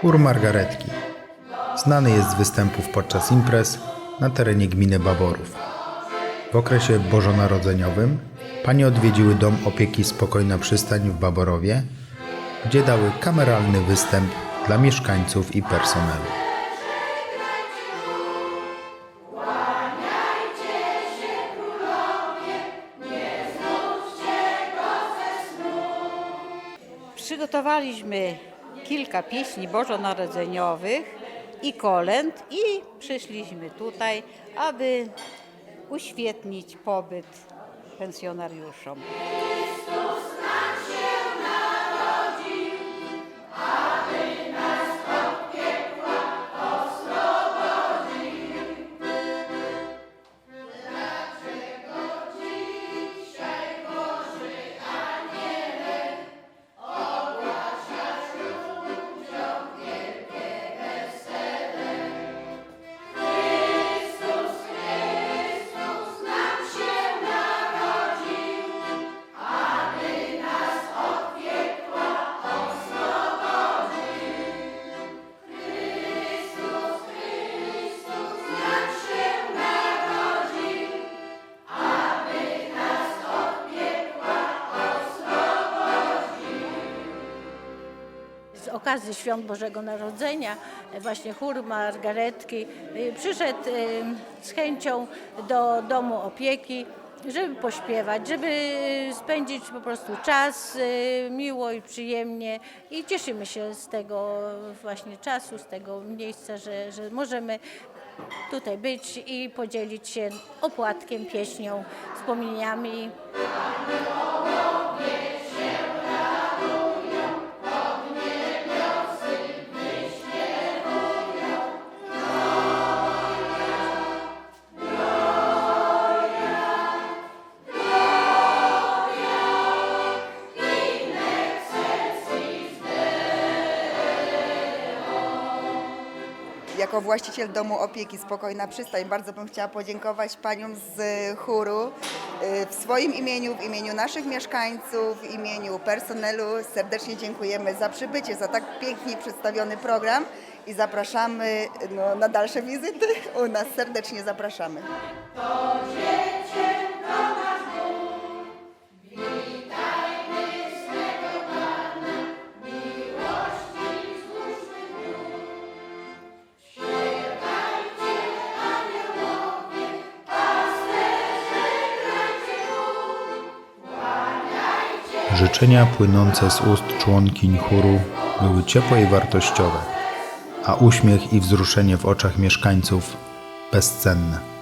Chór Margaretki. Znany jest z występów podczas imprez na terenie gminy Baborów. W okresie bożonarodzeniowym panie odwiedziły dom opieki Spokojna Przystań w Baborowie, gdzie dały kameralny występ dla mieszkańców i personelu. Przygotowaliśmy kilka pieśni bożonarodzeniowych i kolęd i przyszliśmy tutaj, aby uświetnić pobyt pensjonariuszom. Okazji Świąt Bożego Narodzenia e, właśnie chór Margaretki e, przyszedł e, z chęcią do domu opieki, żeby pośpiewać, żeby spędzić po prostu czas miło i przyjemnie i cieszymy się z tego właśnie czasu, z tego miejsca, że, że możemy tutaj być i podzielić się opłatkiem, pieśnią, wspomnieniami. Jako właściciel domu opieki Spokojna Przystań bardzo bym chciała podziękować paniom z chóru y, w swoim imieniu, w imieniu naszych mieszkańców, w imieniu personelu. Serdecznie dziękujemy za przybycie, za tak pięknie przedstawiony program i zapraszamy no, na dalsze wizyty u nas. Serdecznie zapraszamy. Życzenia płynące z ust członkiń chóru były ciepłe i wartościowe, a uśmiech i wzruszenie w oczach mieszkańców bezcenne.